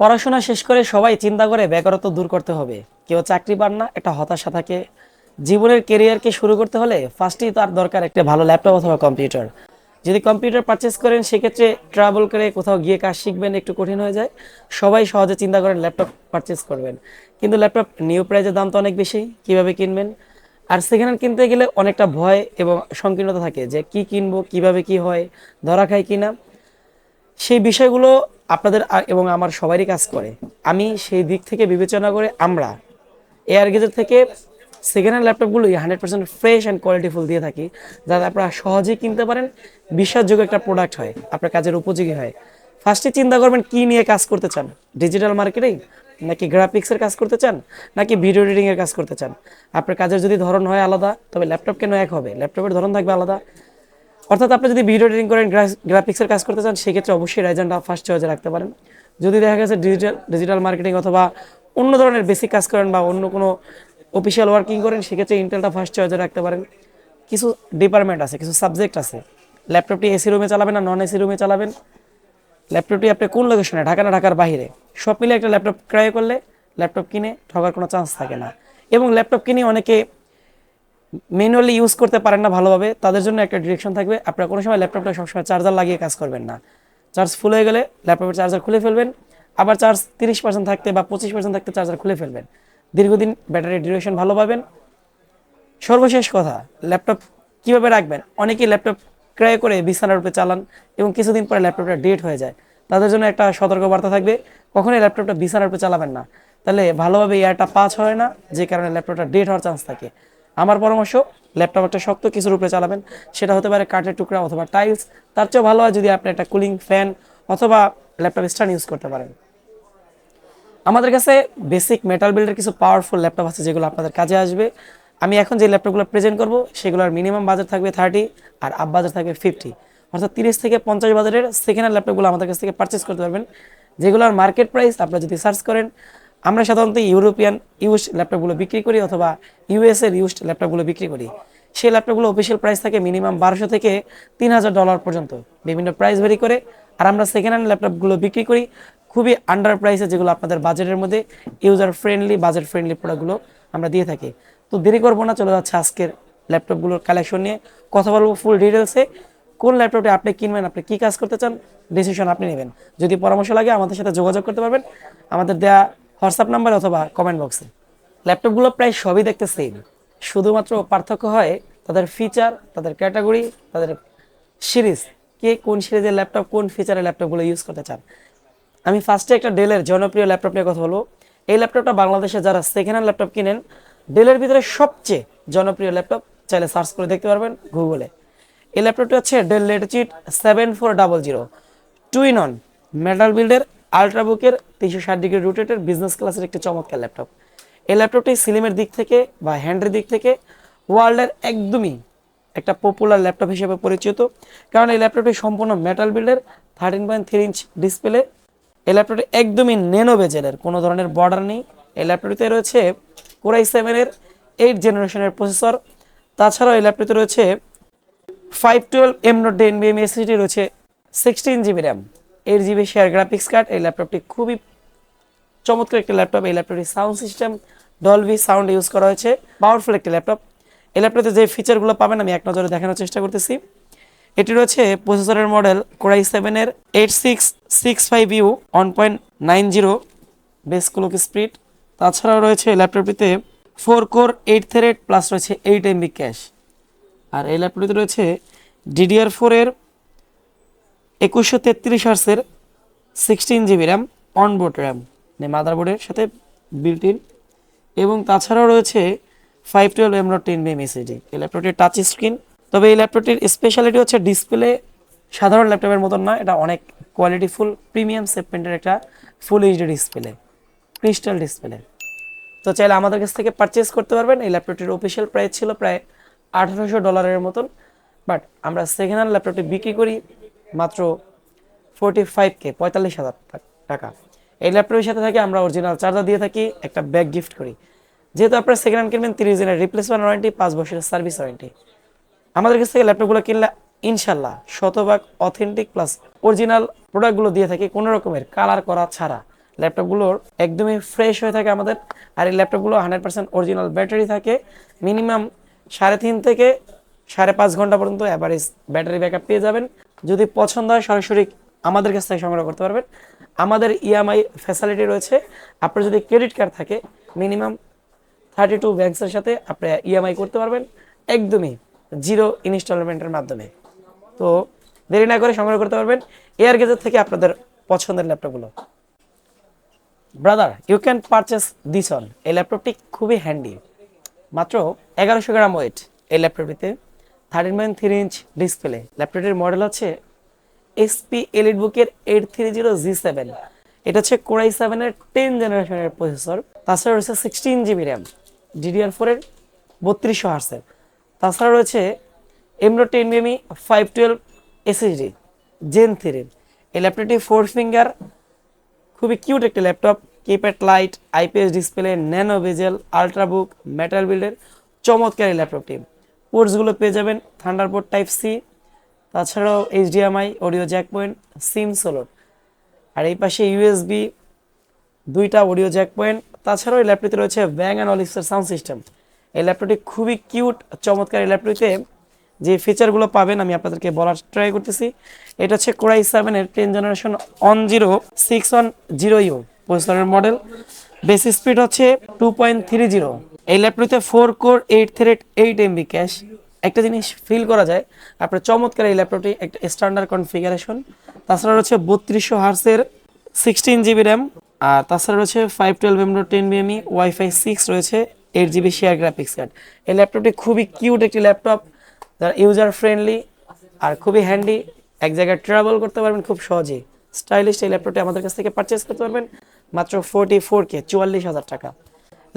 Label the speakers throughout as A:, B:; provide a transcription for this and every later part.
A: পড়াশোনা শেষ করে সবাই চিন্তা করে বেকারত্ব দূর করতে হবে। কেউ চাকরি পান না, একটা হতাশা থাকে। জীবনের কেরিয়ারকে শুরু করতে হলে ফার্স্টেই তার দরকার একটা ভালো ল্যাপটপ অথবা কম্পিউটার। যদি কম্পিউটার পারচেস করেন, সেক্ষেত্রে ট্রাভেল করে কোথাও গিয়ে কাজ শিখবেন, একটু কঠিন হয়ে যায়। সবাই সহজে চিন্তা করেন ল্যাপটপ পারচেস করবেন। কিন্তু ল্যাপটপ নিউ প্রাইজের দাম তো অনেক বেশি, কীভাবে কিনবেন? আর সেকেন্ড হ্যান্ড কিনতে গেলে অনেকটা ভয় এবং সংকীর্ণতা থাকে যে কি কিনবো, কীভাবে কি হয়, ধরা খায় কিনা? সেই বিষয়গুলো আপনাদের এবং আমার সবারই কাজ করে। আমি সেই দিক থেকে বিবেচনা করে আমরা এয়ার গেজের থেকে second hand ল্যাপটপগুলোই hundred percent fresh and qualityful দিয়ে থাকি, যাতে আপনারা সহজেই কিনতে পারেন, বিশ্বাসযোগ্য একটা প্রোডাক্ট হয়, আপনার কাজের উপযোগী হয়। ফার্স্টে চিন্তা করবেন কি নিয়ে কাজ করতে চান? ডিজিটাল মার্কেটিং নাকি গ্রাফিক্সের কাজ করতে চান? নাকি ভিডিও এডিটিং এর কাজ করতে চান? আপনার কাজের যদি ধরন হয় আলাদা, তবে ল্যাপটপ কেন এক হবে? ল্যাপটপের ধরন থাকবে আলাদা। অর্থাৎ আপনি যদি ভিডিও এডিটিং করেন গ্রাফিক্সের কাজ করতে চান, সেক্ষেত্রে অবশ্যই রাইজেনটা ফার্স্ট চয়েসে রাখতে পারেন। যদি দেখা গেছে ডিজিটাল ডিজিটাল মার্কেটিং অথবা অন্য ধরনের বেসিক কাজ করেন বা অন্য কোনো অফিসিয়াল ওয়ার্কিং করেন, সেক্ষেত্রে ইন্টেলটা ফার্স্ট চয়েসে রাখতে পারেন। কিছু ডিপার্টমেন্ট আছে, কিছু সাবজেক্ট আছে। ল্যাপটপটি এসি রুমে চালাবেন না নন এসি রুমে চালাবেন। ল্যাপটপটি আপনি কোন লোকেশনে ঢাকা না ঢাকার বাইরে? সব মিলে একটা ল্যাপটপ ক্রয় করলে ল্যাপটপ কিনে ঠকার কোনো চান্স থাকে না। এবং ল্যাপটপ কিনে অনেকে ম্যানুয়ালি ইউজ করতে পারেন না ভালোভাবে, তাদের জন্য একটা ডিরেকশন থাকবে। আপনারা কোনো সময় ল্যাপটপটা সবসময় চার্জার লাগিয়ে কাজ করবেন না। চার্জ ফুল হয়ে গেলে ল্যাপটপের চার্জার খুলে ফেলবেন। আবার চার্জ তিরিশ পার্সেন্ট থাকতে বা পঁচিশ পার্সেন্ট থাকতে চার্জার খুলে ফেলবেন। দীর্ঘদিন ব্যাটারি ডিউরেশন ভালো পাবেন। সর্বশেষ কথা ল্যাপটপ কীভাবে রাখবেন? অনেকেই ল্যাপটপ ক্রয় করে বিছানার উপরে চালান এবং কিছুদিন পরে ল্যাপটপটা ডেট হয়ে যায়। তাদের জন্য একটা সতর্কবার্তা থাকবে, কখনোই ল্যাপটপটা বিছানার উপরে চালাবেন না। তাহলে ভালোভাবে এয়ারটা পাঁচ হয় না, যে কারণে ল্যাপটপটা ডেট হওয়ার চান্স থাকে। আমার পরামর্শ ল্যাপটপ একটা শক্ত কিছুর উপরে চালাবেন, সেটা হতে পারে কাঠের টুকরা অথবা টাইলস তার চেয়েও ভালো হয় যদি আপনি একটা কুলিং ফ্যান অথবা ল্যাপটপ স্ট্যান্ড ইউজ করতে পারেন। আমাদের কাছে বেসিক মেটাল বিল্ডের কিছু পাওয়ারফুল ল্যাপটপ আছে যেগুলো আপনাদের কাজে আসবে। আমি এখন যে ল্যাপটপগুলো প্রেজেন্ট করব, সেগুলোর মিনিমাম বাজার থাকবে থার্টি আর আপ বাজার থাকবে ফিফটি অর্থাৎ তিরিশ থেকে পঞ্চাশ বাজারের সেকেন্ড হ্যান্ড ল্যাপটপগুলো আমাদের কাছ থেকে পারচেস করতে পারবেন, যেগুলোর মার্কেট প্রাইস আপনারা যদি সার্চ করেন আমরা সাধারণত ইউরোপিয়ান ইউজ ল্যাপটপগুলো বিক্রি করি অথবা ইউএস এর ইউজড ল্যাপটপগুলো বিক্রি করি। সেই ল্যাপটপগুলো অফিসিয়াল প্রাইস থাকে মিনিমাম বারোশো থেকে তিন হাজার ডলার পর্যন্ত। বিভিন্ন প্রাইস ভেরি করে। আর আমরা সেকেন্ড হ্যান্ড ল্যাপটপগুলো বিক্রি করি খুবই আন্ডার প্রাইসে যেগুলো আপনাদের বাজেটের মধ্যে ইউজার ফ্রেন্ডলি বাজেট ফ্রেন্ডলি প্রোডাক্টগুলো আমরা দিয়ে থাকি। তো দেরি করব না, চলে যাচ্ছে আজকের ল্যাপটপগুলোর কালেকশন নিয়ে। কথা বলব ফুল ডিটেলসে কোন ল্যাপটপটি আপনি কিনবেন, আপনি কী কাজ করতে চান ডিসিশন আপনি নেবেন। যদি পরামর্শ লাগে আমাদের সাথে যোগাযোগ করতে পারবেন। আমাদের দেয়া হোয়াটসঅ্যাপ নাম্বার অথবা কমেন্ট বক্সে ল্যাপটপগুলো প্রায় সবই দেখতে সেম শুধুমাত্র পার্থক্য হয় তাদের ফিচার তাদের ক্যাটাগরি তাদের সিরিজ কে কোন সিরিজের ল্যাপটপ কোন ফিচারের ল্যাপটপগুলো ইউজ করতে চান। আমি ফার্স্টে একটা ডেলের জনপ্রিয় ল্যাপটপ নিয়ে কথা বলব। এই ল্যাপটপটা বাংলাদেশে যারা সেকেন্ড হ্যান্ড ল্যাপটপ কিনেন ডেলের ভিতরে সবচেয়ে জনপ্রিয় ল্যাপটপ চাইলে সার্চ করে দেখতে পারবেন গুগলে এই ল্যাপটপটি হচ্ছে Dell Latitude seven four double zero two in one metal বিল্ডের আলট্রাবুকের তিনশো ষাট ডিগ্রি রোটেটের বিজনেস ক্লাসের একটি চমৎকার ল্যাপটপ এই ল্যাপটপটি সিলিমের দিক থেকে বা হ্যান্ডের দিক থেকে ওয়ার্ল্ডের একদমই একটা পপুলার ল্যাপটপ হিসেবে পরিচিত। কারণ এই ল্যাপটপটি সম্পূর্ণ metal বিল্ডের thirteen point three inch display এই ল্যাপটপটি একদমই নেনো বেজেলের কোনো ধরনের বর্ডার নেই। এই ল্যাপটপটিতে রয়েছে কোরাই সেভেনের এইট জেনারেশনের প্রসেসর তাছাড়াও এই ল্যাপটপটিতে রয়েছে ফাইভ টুয়েলভ এম নোট টেন বিএম এসিটি রয়েছে sixteen GB RAM eight GB share graphics card এই ল্যাপটপটি খুবই চমৎকার একটি ল্যাপটপ এই ল্যাপটপটি sound system Dolby sound use করা হয়েছে। পাওয়ারফুল একটি ল্যাপটপ এই ল্যাপটপে যে ফিচারগুলো পাবেন, আমি এক নজরে দেখানোর চেষ্টা করতেছি। এটি রয়েছে প্রসেসরের মডেল কোরাই সেভেনের eight six six five U one point nine zero base clock speed তাছাড়াও রয়েছে ল্যাপটপটিতে four core eight thread plus রয়েছে এইট এমবি ক্যাশ আর এই ল্যাপটপটিতে রয়েছে ডিডিআর ফোরের একুশশো তেত্রিশ হার্সের sixteen GB RAM onboard RAM মানে মাদারবোর্ডের সাথে বিল্ট ইন এবং তাছাড়াও রয়েছে ফাইভ টুয়েলভ এমরো টেন বিএম এসিডি এই ল্যাপটপটির টাচ স্ক্রিন তবে এই ল্যাপটপটির স্পেশালিটি হচ্ছে ডিসপ্লে সাধারণ ল্যাপটপের মতন না, এটা অনেক কোয়ালিটিফুল প্রিমিয়াম সেগমেন্টের একটা full HD display crystal display তো চাইলে আমাদের কাছ থেকে পারচেস করতে পারবেন। এই ল্যাপটপটির অফিসিয়াল প্রাইস ছিল প্রায় আঠারোশো ডলারের মতন বাট আমরা সেকেন্ড হ্যান্ড ল্যাপটপটি বিক্রি করি মাত্র ফোরটি ফাইভ কে পঁয়তাল্লিশ হাজার টাকা। এই ল্যাপটপের সাথে থাকে, আমরা অরিজিনাল চার্জার দিয়ে থাকি, একটা ব্যাগ গিফট করি। যেহেতু আপনারা সেকেন্ড হ্যান্ড কিনবেন, তিরিশ দিনের রিপ্লেসমেন্ট ওয়ারেন্টি পাঁচ বছরের সার্ভিস ওয়ারেন্টি আমাদের কাছ থেকে ল্যাপটপগুলো কিনলে ইনশাল্লাহ শতভাগ অথেন্টিক প্লাস অরিজিনাল প্রোডাক্টগুলো দিয়ে থাকি, কোনো রকমের কালার করা ছাড়া। ল্যাপটপগুলোর একদমই ফ্রেশ হয়ে থাকে আমাদের, আর এই ল্যাপটপগুলো হান্ড্রেড পার্সেন্ট অরিজিনাল ব্যাটারি থাকে। মিনিমাম সাড়ে তিন থেকে সাড়ে পাঁচ ঘণ্টা পর্যন্ত অ্যাভারেজ ব্যাটারি ব্যাকআপ পেয়ে যাবেন। যদি পছন্দ হয়, সরাসরি আমাদের কাছ থেকে সংগ্রহ করতে পারবেন। আমাদের ইএমআই ফ্যাসিলিটি রয়েছে। আপনার যদি ক্রেডিট কার্ড থাকে মিনিমাম থার্টি টু ব্যাংকসের সাথে আপনি ইএমআই করতে পারবেন। একদমই জিরো ইনস্টলমেন্টের মাধ্যমে। তো দেরি না করে সংগ্রহ করতে পারবেন। এয়ার গেজের থেকে আপনাদের পছন্দের ল্যাপটপগুলো। Brother you can purchase this one এই ল্যাপটপটি খুবই হ্যান্ডি মাত্র এগারোশো গ্রাম ওয়েট এই ল্যাপটপটিতে। Thirteen point three inch display ল্যাপটপটির model হচ্ছে এসপি এলিট বুকের eight three zero G seven এটা হচ্ছে কোরাই সেভেনের টেন জেনারেশনের প্রসেসর তাছাড়া রয়েছে সিক্সটিন জিবি র্যাম ডিডিআর ফোরের বত্রিশশো হার্সের তাছাড়া রয়েছে এমরো ten BME five twelve SSD gen থ্রির এই ল্যাপটপটি ফোর ফিঙ্গার খুবই কিউট একটি laptop keypad light IPS display nano bezel ultrabook metal বিল্ডের চমৎকার এই ল্যাপটপটি পোর্টসগুলো পেয়ে যাবেন থান্ডারবোর্ড টাইপ সি, তাছাড়াও HDMI, audio jack point SIM সোলোর আর এই পাশে ইউএসবি, দুইটা অডিও জ্যাক পয়েন্ট তাছাড়াও এই ল্যাপটপটিতে রয়েছে ব্যাং অ্যান্ড অলিক্সের সাউন্ড সিস্টেম। এই ল্যাপটপটি খুবই কিউট, চমৎকার এই ল্যাপটপটিতে। যে ফিচারগুলো পাবেন, আমি আপনাদেরকে বলার ট্রাই করতেছি। এটা হচ্ছে কোরাই সেভেনের ten generation one zero six one zero U প্রসেসরের মডেল বেস স্পিড হচ্ছে টু পয়েন্ট থ্রি জিরো এই ল্যাপটপটিতে four core eight thread eight MB cache একটা জিনিস ফিল করা যায়, আপনার চমৎকার এই ল্যাপটপটি একটা স্ট্যান্ডার্ড কনফিগারেশন তাছাড়া রয়েছে বত্রিশশো হার্সের সিক্সটিন জিবি র্যাম আর তাছাড়া রয়েছে ফাইভ টুয়েলভ এমডো টেন বিএমই ওয়াইফাই সিক্স রয়েছে eight GB share graphics card এই ল্যাপটপটি খুবই কিউট একটি ল্যাপটপ, যারা ইউজার ফ্রেন্ডলি আর খুবই হ্যান্ডি এক জায়গায় ট্রাভেল করতে পারবেন খুব সহজেই। স্টাইলিশ এই ল্যাপটপটি আমাদের কাছ থেকে পারচেস করতে পারবেন। মাত্র ফোরটি ফোর কে চুয়াল্লিশ হাজার টাকা।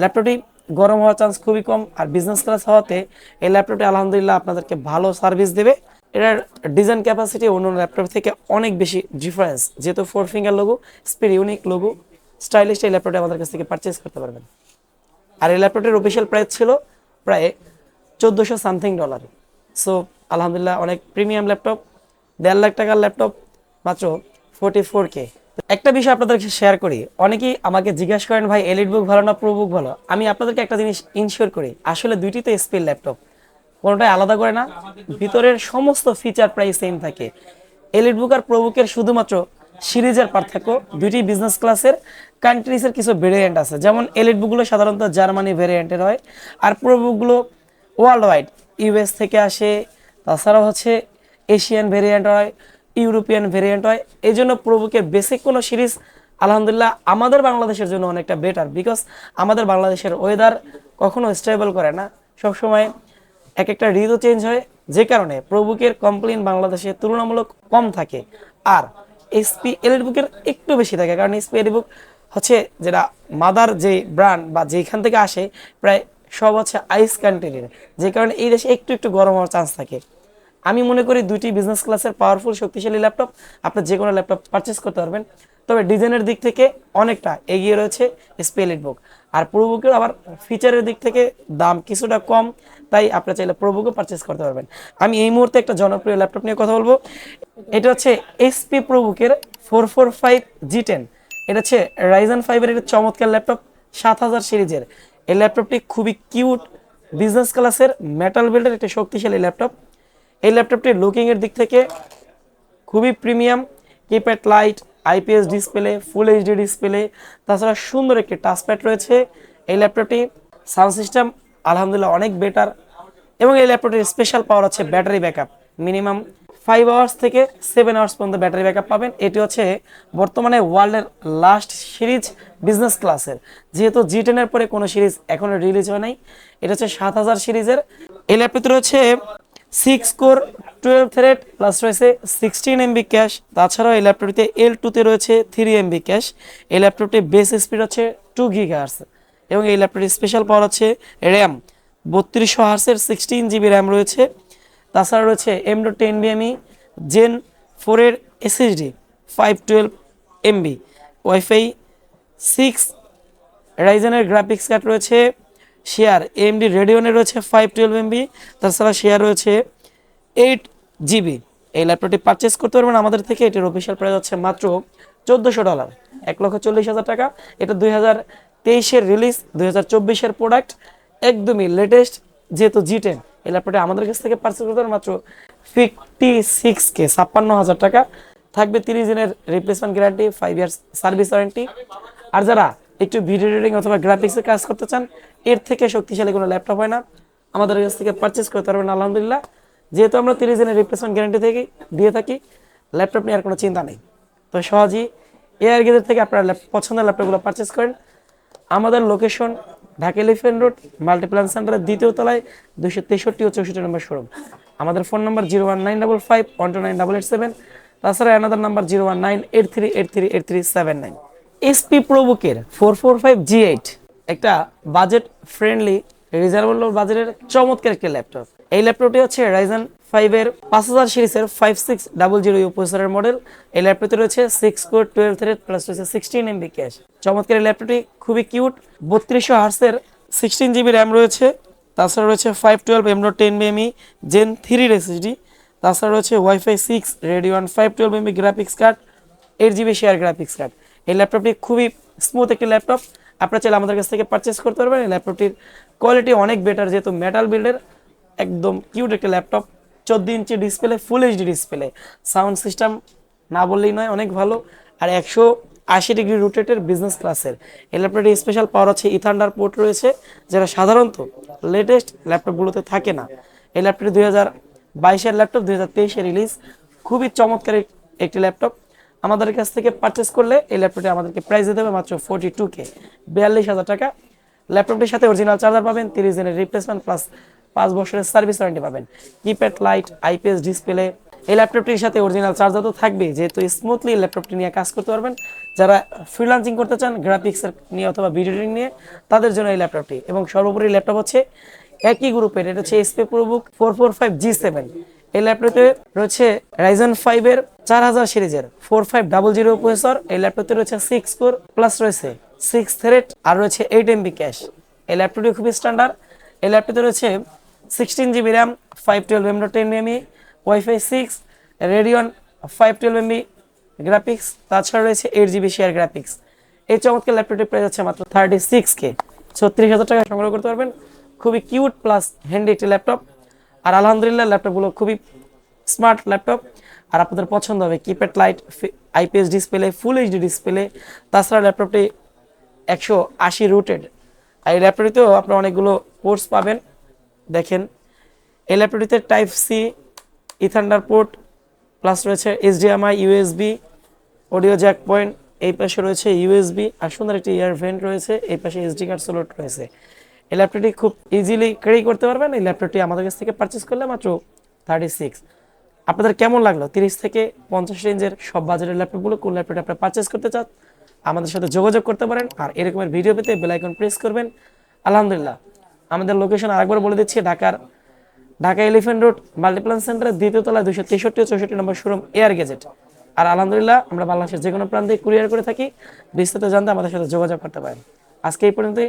A: ল্যাপটপটি গরম হওয়ার চান্স খুবই কম আর বিজনেস ক্লাস হওয়াতে এই ল্যাপটপটি আলহামদুলিল্লাহ আপনাদেরকে ভালো সার্ভিস দেবে। এটার ডিজাইন ক্যাপাসিটি অন্য ল্যাপটপ থেকে অনেক বেশি ডিফারেন্স যেহেতু four finger logo speed unique logo stylish এই ল্যাপটপটি আমাদের কাছ থেকে পারচেস করতে পারবেন। আর এই ল্যাপটপটির অফিসিয়াল প্রাইস ছিল প্রায় চোদ্দোশো সামথিং ডলার সো আলহামদুলিল্লাহ অনেক প্রিমিয়াম ল্যাপটপ, দেড় লাখ টাকার ল্যাপটপ, মাত্র ফোর্টি ফোর কে একটা বিষয় আপনাদেরকে শেয়ার করি। অনেকেই আমাকে জিজ্ঞাসা করেন, ভাই এলিট বুক ভালো না প্রো বুক ভালো? আমি আপনাদেরকে একটা জিনিস ইনশিওর করি। আসলে দুইটি তো স্পিল ল্যাপটপ কোনোটাই আলাদা করে না। ভিতরের সমস্ত ফিচার প্রায় সেম থাকে। এলিট বুক আর প্রো বুকের শুধুমাত্র সিরিজের পার্থক্য, দুইটি বিজনেস ক্লাসের কান্ট্রিজের কিছু ভেরিয়েন্ট আছে। যেমন এলিট বুকগুলো সাধারণত জার্মানি ভেরিয়েন্টের হয়, আর প্রো বুকগুলো ওয়ার্ল্ড ওয়াইড ইউএস থেকে আসে তাছাড়া হচ্ছে এশিয়ান ভেরিয়েন্ট হয় ইউরোপিয়ান ভেরিয়েন্ট হয়। এই জন্য প্রভুকের বেসিক কোনো সিরিজ আলহামদুলিল্লাহ, আমাদের বাংলাদেশের জন্য অনেকটা বেটার বিকজ আমাদের বাংলাদেশের ওয়েদার কখনো স্টেবল করে না। সবসময় এক একটা ঋতু চেঞ্জ হয়, যে কারণে প্রভুকের কমপ্লেন বাংলাদেশে তুলনামূলক কম থাকে। আর এসপি বুকের একটু বেশি থাকে, কারণ এসপি বুক হচ্ছে যেটা মাদার যে ব্র্যান্ড বা যেখান থেকে আসে, প্রায় সব হচ্ছে আইস কান্ট্রির যে কারণে এই দেশে একটু একটু গরম হওয়ার চান্স থাকে। আমি মনে করি দুইটি বিজনেস ক্লাসের পাওয়ারফুল শক্তিশালী ল্যাপটপ আপনি যে কোনো ল্যাপটপ পারচেস করতে পারবেন। তবে ডিজাইনের দিক থেকে অনেকটা এগিয়ে রয়েছে স্পেলিট বুক আর প্রোবুকের আবার ফিচারের দিক থেকে দাম কিছুটা কম, তাই আপনি চাইলে প্রোবুকও পারচেস করতে পারবেন। আমি এই মুহূর্তে একটা জনপ্রিয় ল্যাপটপ নিয়ে কথা বলব। এটা হচ্ছে SP প্রোবুকের four four five G ten এটা হচ্ছে রাইজন ফাইভের একটা চমৎকার ল্যাপটপ সাত হাজার সিরিজের। এই ল্যাপটপটি খুবই কিউট বিজনেস ক্লাসের মেটাল বিল্ডের একটা শক্তিশালী ল্যাপটপ এই ল্যাপটপটির লুকিংয়ের দিক থেকে খুবই premium keypad light IPS display full HD display তাছাড়া সুন্দর একটি টাচপ্যাড রয়েছে। এই ল্যাপটপটি সাউন্ড সিস্টেম আলহামদুলিল্লাহ অনেক বেটার এবং এই ল্যাপটপটির স্পেশাল পাওয়ার হচ্ছে battery backup minimum five hours থেকে সেভেন আওয়ার্স পর্যন্ত ব্যাটারি ব্যাকআপ পাবেন। এটি হচ্ছে বর্তমানে ওয়ার্ল্ডের লাস্ট সিরিজ বিজনেস ক্লাসের যেহেতু জি টেনের পরে কোনো সিরিজ এখনও রিলিজ হয় নাই, এটা হচ্ছে সাত হাজার সিরিজের এই ল্যাপটপটি রয়েছে six core twelve thread plus রয়েছে সিক্সটিন এমবি ক্যাশ তাছাড়াও এই ল্যাপটপটিতে এল টুতে রয়েছে থ্রি এমবি ক্যাশ এই ল্যাপটপটির বেস স্পিড হচ্ছে টু গিগার্স এবং এই ল্যাপটপটির স্পেশাল পাওয়ার হচ্ছে র্যাম বত্রিশশো হার্সের সিক্সটিন জিবি র্যাম রয়েছে। তাছাড়া রয়েছে এমডো টেন বিএমই জেন ফোরের SSD five twelve MB WiFi six রাইজেনের graphics card রয়েছে। শেয়ার এমডি রেডিওনের রয়েছে ফাইভ টুয়েলভ এমবি তাছাড়া শেয়ার রয়েছে এইট জিবি এই ল্যাপটপটি পারচেস করতে পারবেন আমাদের থেকে, এটির অফিসিয়াল প্রাইস হচ্ছে মাত্র চোদ্দোশো ডলার এক লক্ষ চল্লিশ হাজার টাকা। এটা দুই হাজার তেইশের রিলিজ দুই হাজার চব্বিশের প্রোডাক্ট একদমই লেটেস্ট যেহেতু জি টেন এই ল্যাপটপটি আমাদের কাছ থেকে পার্চেস করতে পারেন মাত্র ফিফটি সিক্স কে ছাপ্পান্ন হাজার টাকা। থাকবে তিরিশ দিনের replacement guarantee five years service warranty আর যারা একটু ভিডিও এডিটিং অথবা গ্রাফিক্সের কাজ করতে চান এর থেকে শক্তিশালী কোনো ল্যাপটপ হয় না। আমাদের কাছ থেকে পারচেস করতে পারবেন, আলহামদুলিল্লাহ। যেহেতু আমরা তিরিশ দিনের রিপ্লেসমেন্ট গ্যারান্টি থেকে দিয়ে থাকি ল্যাপটপ নিয়ে আর কোনো চিন্তা নেই। তো সহজেই এআর গেজের থেকে আপনারা পছন্দের ল্যাপটপগুলো পারচেস করেন। আমাদের location Dhaka Elephant Road Multiplan সেন্টারের দ্বিতীয় তলায় দুশো তেষট্টি ও চৌষট্টি নম্বর শোরুম আমাদের ফোন নম্বর zero one nine double five one two nine double eight seven তাছাড়া another number zero one nine eight three eight three eight three seven nine HP প্রোবুকের four four five G eight একটা budget friendly reasonable বাজেটের চমৎকার একটি laptop এই ল্যাপটপটি হচ্ছে Ryzen ফাইভের পাঁচ হাজার সিরিজের ফাইভ সিক্স ডাবল জিরো প্রসেসরের মডেল এই ল্যাপটপটি রয়েছে six core twelve thread plus রয়েছে সিক্সটিন এমবি ক্যাশ চমৎকার এই ল্যাপটপটি খুবই কিউট বত্রিশশো হার্সের সিক্সটিন জিবি র্যাম রয়েছে। তাছাড়া রয়েছে ফাইভ টুয়েলভ এমডো টেন বিএমই জেন থ্রির এসএসডি তাছাড়া রয়েছে WiFi six Radeon one five twelve MB graphics card eight GB share graphics card এই ল্যাপটপটি খুবই স্মুথ একটি ল্যাপটপ আপনারা চাইলে আমাদের কাছ থেকে পারচেস করতে পারবেন। এই ল্যাপটপটির কোয়ালিটি অনেক বেটার যেহেতু মেটাল বিল্ডের একদম কিউট একটি ল্যাপটপ চোদ্দ ইঞ্চি display full HD display sound system না বললেই নয়, অনেক ভালো। আর একশো আশি ডিগ্রি রোটেটের বিজনেস ক্লাসের এই ল্যাপটপটি স্পেশাল পাওয়ার হচ্ছে ইথান্ডার পোর্ট রয়েছে যারা সাধারণত লেটেস্ট ল্যাপটপগুলোতে থাকে না। এই ল্যাপটপটি দুই হাজার বাইশের ল্যাপটপ দুই হাজার তেইশে রিলিজ খুবই চমৎকার একটি ল্যাপটপ আমাদের কাছ থেকে পারচেস করলে এই ল্যাপটপটি আমাদেরকে প্রাইস দিতে হবে মাত্র ফোর্টি টু কে বিয়াল্লিশ হাজার টাকা। ল্যাপটপটির সাথে অরিজিনাল চার্জার পাবেন, তিরিশ দিনের রিপ্লেসমেন্ট প্লাস পাঁচ বছরের সার্ভিস ওয়ারেন্টি পাবেন। কিপ্যাড লাইট আইপিএস ডিসপ্লে এই ল্যাপটপটির সাথে অরিজিনাল চার্জার তো থাকবেই। যেহেতু স্মুথলি ল্যাপটপটি নিয়ে কাজ করতে পারবেন, যারা ফ্রিলান্সিং করতে চান গ্রাফিক্সের নিয়ে অথবা ভিডিও এডিটিং নিয়ে, তাদের জন্য এই ল্যাপটপটি এবং সর্বোপরি ল্যাপটপ হচ্ছে একই গ্রুপের এটা হচ্ছে HP ProBook four four five G seven এই ল্যাপটপে রয়েছে রাইজন ফাইভের চার হাজার সিরিজের four five double zero processor এই ল্যাপটপে রয়েছে সিক্স কোর প্লাস রয়েছে সিক্স থ্রেড আর রয়েছে এইট এমবি ক্যাশ এই ল্যাপটপটি খুবই স্ট্যান্ডার্ড এই ল্যাপটপে রয়েছে sixteen GB RAM five twelve M টেন ME WiFi six Radeon five twelve MB graphics তাছাড়া রয়েছে এইট জিবি শেয়ার গ্রাফিক্স এই চমৎকার ল্যাপটপটির প্রাইস আছে মাত্র থার্টি সিক্স কে ছত্রিশ হাজার টাকা সংগ্রহ করতে পারবেন। খুবই কিউট প্লাস হ্যান্ডি একটি ল্যাপটপ। আর আলহামদুলিল্লাহ ল্যাপটপগুলো খুবই স্মার্ট ল্যাপটপ আর আপনাদের পছন্দ হবে keypad light IPS display full HD display তাছাড়া ল্যাপটপটি একশো আশি রুটেড আর এই ল্যাপটপটিতেও আপনারা অনেকগুলো কোর্স পাবেন। দেখেন, এই ল্যাপটপটিতে টাইপ সি ইথান্ডার পোর্ট প্লাস রয়েছে HDMI USB audio jack point এই পাশে রয়েছে ইউএসবি আর সুন্দর একটি ইয়ার ভেন্ট রয়েছে, এই পাশে এসডি কার্ড স্লট রয়েছে। এই ল্যাপটপটি খুব ইজিলি ক্যারি করতে পারবেন। এই ল্যাপটপটি আমাদের কাছ থেকে পারচেস করলে মাত্র থার্টি সিক্স আপনাদের কেমন লাগল? তিরিশ থেকে পঞ্চাশ রেঞ্জের সব বাজারের ল্যাপটপগুলো কোন ল্যাপটপটি আপনারা পারচেস করতে চান? আমাদের সাথে যোগাযোগ করতে পারেন আর এরকমের ভিডিও পেতে বেল আইকন প্রেস করবেন। আলহামদুলিল্লাহ। আমাদের লোকেশন আরেকবার বলে দিচ্ছি, ঢাকার ঢাকা এলিফেন্ট রোড মাল্টিপ্লান সেন্টারের দ্বিতীয় তলায় দুশো তেষট্টি চৌষট্টি নম্বর শোরুম এয়ার গেজেট আর আলহামদুলিল্লাহ, আমরা বাংলাদেশের যে কোনো প্রান্তে কুরিয়ার করে থাকি। বিস্তারিত জানতে আমাদের সাথে যোগাযোগ করতে পারেন। আজকে এই পর্যন্তই।